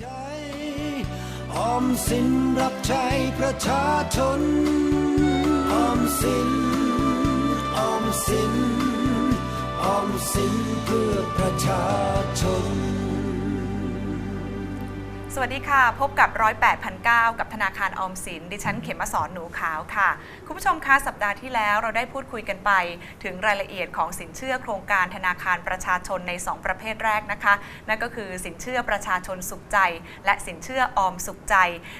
ใจออมสินรับใช้ประชาชนออมสินออมสินออมสินเพื่อประชาชน สวัสดีค่ะ พบกับร้อยแปดพันเกับธนาคารออมสิน ดิฉันเขมสอนหนูขาวค่ะ คุณผู้ชมคะสัปดาห์ที่แล้วเราได้พูดคุยกันไป ถึงรายละเอียดของสินเชื่อโครงการธนาคารประชาชนใน 2 ประเภทแรกนะคะ นั่นก็คือสินเชื่อประชาชนสุขใจ และสินเชื่อออมสุขใจ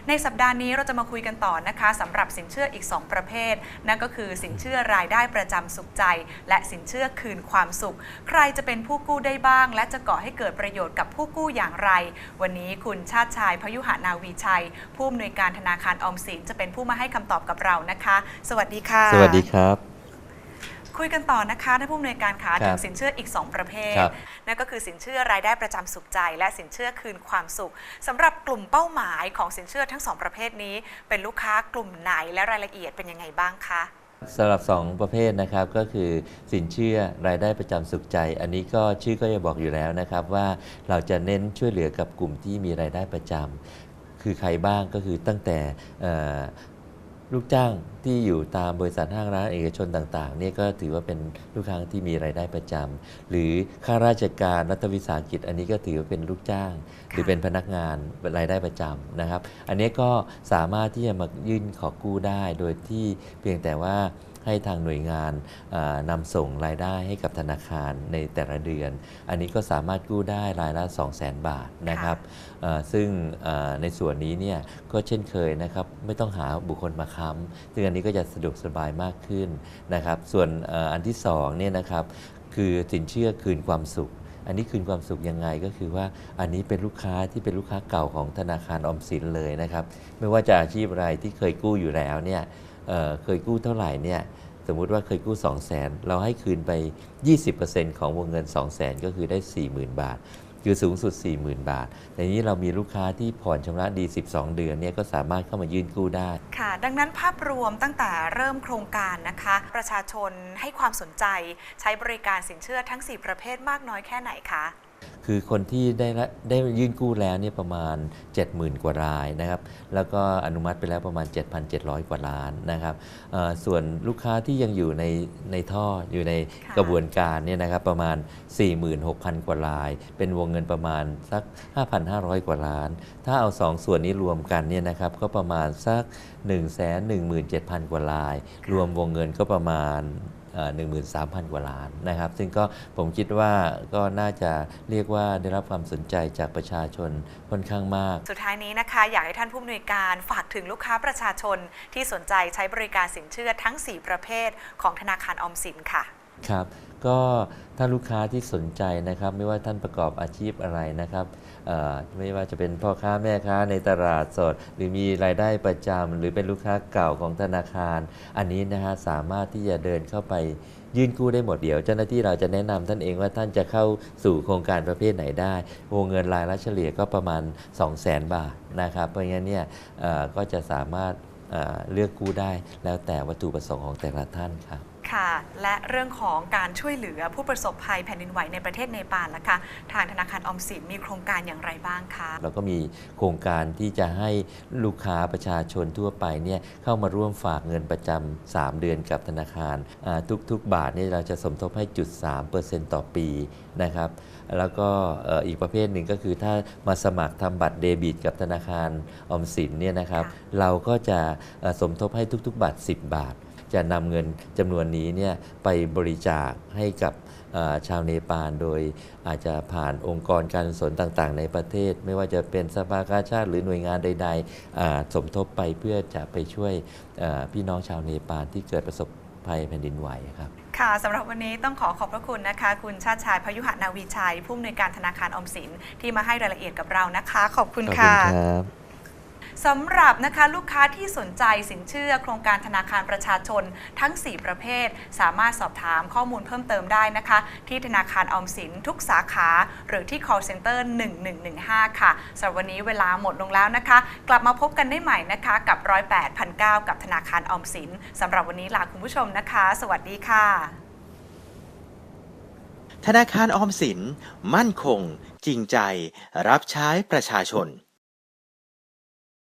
ในสัปดาห์นี้เราจะมาคุยกันต่อนะคะสำหรับสินเชื่ออีก 2 ประเภท นั่นก็คือสินเชื่อรายได้ประจำสุขใจ และสินเชื่อคืนความสุข ใครจะเป็นผู้กู้ได้บ้าง และจะก่อให้เกิดประโยชน์กับผู้กู้อย่างไร วันนี้คุณชาติชายพยุหานาวีชัย ผู้อำนวยการธนาคารออมสินจะเป็นผู้มาให้คำตอบกับเรานะคะ สวัสดีค่ะ สวัสดีครับคุยกันต่อนะคะท่านผู้อำนวยการขาครับถึงสินเชื่ออีก 2 ประเภทครับนั่นก็คือสินเชื่อรายได้ประจำสุขใจ และสินเชื่อคืนความสุขสำหรับกลุ่มเป้าหมายของสินเชื่อทั้งสองประเภทนี้ เป็นลูกค้ากลุ่มไหนและรายละเอียดเป็นยังไงบ้างคะ สำหรับ 2 ประเภทนะครับก็คือสินเชื่อรายได้ประจำสุขใจ อันนี้ก็ชื่อก็จะบอกอยู่แล้วนะครับว่าเราจะเน้นช่วยเหลือกับกลุ่มที่มีรายได้ประจำคือใครบ้างก็คือตั้งแต่ ลูกจ้างที่อยู่ตามบริษัทห้างร้านเอกชนต่างๆเนี่ยก็ถือว่าเป็นลูกค้าที่มีรายได้ประจำหรือข้าราชการรัฐวิสาหกิจ อันนี้ก็ถือว่าเป็นลูกจ้าง หรือเป็นพนักงานรายได้ประจำนะครับ อันนี้ก็สามารถที่จะมายื่นขอกู้ได้โดยที่เพียงแต่ว่าให้ทางหน่วยงานนำส่งรายได้ให้กับธนาคารในแต่ละเดือน อันนี้ก็สามารถกู้ได้รายละ 2 0 0 0 0 0บาทนะครับซึ่งในส่วนนี้เนี่ยก็เช่นเคยนะครับไม่ต้องหาบุคคลมาค้ำซึ่งอันนี้ก็จะสะดวกสบายมากขึ้นนะครับ ส่วนอันที่สองเนี่ยนะครับคือสินเชื่อคืนความสุขอันนี้คืนความสุขยังไงก็คือว่าอันนี้เป็นลูกค้าที่เป็นลูกค้าเก่าของธนาคารออมสินเลยนะครับ ไม่ว่าจะอาชีพอะไรที่เคยกู้อยู่แล้วเนี่ย เเคยกู้เท่าไหร่เนี่ยสมมุติว่าเคยกู้ 2 0 0 0 0 0เราให้คืนไป 20%ของวงเงิน 2 0 0 0 0 0ก็คือได้ 40,000 บาท คือสูงสุด 40,000 บาทแต่นี้เรามีลูกค้าที่ผ่อนชำระดี 12 เดือนเนี่ยก็สามารถเข้ามายื่นกู้ได้ ค่ะ ดังนั้นภาพรวมตั้งแต่เริ่มโครงการนะคะ ประชาชนให้ความสนใจใช้บริการสินเชื่อทั้ง 4 ประเภทมากน้อยแค่ไหนคะ คือคนที่ได้ละได้ยื่นกู้แล้วเนี่ยประมาณ 70,000 กว่ารายนะครับแล้วก็อนุมัติไปแล้วประมาณ 7,700 กว่าล้านนะครับเอ่อส่วนลูกค้าที่ยังอยู่ในในท่ออยู่ในค่ะกระบวนการเนี่ยนะครับประมาณ 46,000 กว่าราย เป็นวงเงินประมาณสัก 5,500 กว่าล้าน ถ้าเอา 2 ส่วนนี้รวมกันเนี่ยนะครับก็ประมาณสัก 117,000 กว่าลาย รวมวงเงินก็ประมาณเอ่อ 13,000 กว่าล้านนะครับ ซึ่งก็ผมคิดว่าก็น่าจะเรียกว่าได้รับความสนใจจากประชาชนค่อนข้างมาก สุดท้ายนี้นะคะ อยากให้ท่านผู้อำนวยการฝากถึงลูกค้าประชาชนที่สนใจใช้บริการสินเชื่อทั้ง 4 ประเภทของธนาคารออมสินค่ะ ครับก็ถ้าลูกค้าที่สนใจนะครับไม่ว่าท่านประกอบอาชีพอะไรนะครับไม่ว่าจะเป็นพ่อค้าแม่ค้าในตลาดสด หรือมีรายได้ประจำหรือเป็นลูกค้าเก่าของธนาคาร อันนี้นะฮะสามารถที่จะเดินเข้าไปยื่นกู้ได้หมดเดี๋ยว เจ้าหน้าที่เราจะแนะนำท่านเองว่าท่านจะเข้าสู่โครงการประเภทไหนได้ วงเงินรายละเฉลี่ยก็ประมาณ 2 0 0 0 0 0 บาทนะครับเพราะงั้นเนี่ยก็จะสามารถเลือกกู้ได้แล้วแต่วัตถุประสงค์ของแต่ละท่านครับ ค่ะ และเรื่องของการช่วยเหลือผู้ประสบภัยแผ่นดินไหวในประเทศเนปาลนะคะทางธนาคารออมสินมีโครงการอย่างไรบ้างคะเราก็มีโครงการที่จะให้ลูกค้าประชาชนทั่วไปเนี่ยเข้ามาร่วมฝากเงินประจำ3เดือนกับธนาคารอ่าทุกๆ บาทเนี่ยเราจะสมทบให้จุด3%ต่อปีนะครับแล้วก็เอ่ออีกประเภทหนึ่งก็คือถ้ามาสมัครทำบัตรเดบิต กับธนาคารออมสินเนี่ยนะครับค่ะเราก็จะเอ่อสมทบให้ทุกๆ บาท 10 บาท จะนำเงินจำนวนนี้เนี่ยไปบริจาคให้กับเอ่อชาวเนปาลโดยอาจจะผ่านองค์กรการกุศลต่างๆ ในประเทศ ไม่ว่าจะเป็นสภากาชาติหรือหน่วยงานใดๆอ่าสมทบไปเพื่อจะไปช่วยเอ่อพี่น้องชาวเนปาลที่เกิดประสบภัยแผ่นดินไหวครับค่ะสำหรับวันนี้ต้องขอขอบพระคุณนะคะ คุณชาติชายพยุหนาวีชัยผู้อำนวยการธนาคารออมสินที่มาให้รายละเอียดกับเรานะคะ ขอบคุณขอบคุค่ะณครับ สำหรับนะคะลูกค้าที่สนใจสินเชื่อโครงการธนาคารประชาชนทั้ง 4 ประเภท สามารถสอบถามข้อมูลเพิ่มเติมได้นะคะ ที่ธนาคารออมสินทุกสาขา หรือที่ call center 1115 ค่ะสำหรับวันนี้เวลาหมดลงแล้วนะคะ กลับมาพบกันได้ใหม่นะคะกับร้อยแปดพันเกับธนาคารออมสินสำหรับวันนี้ลาคุณผู้ชมนะคะ สวัสดีค่ะ ธนาคารออมสิน มั่นคง จริงใจ รับใช้ประชาชน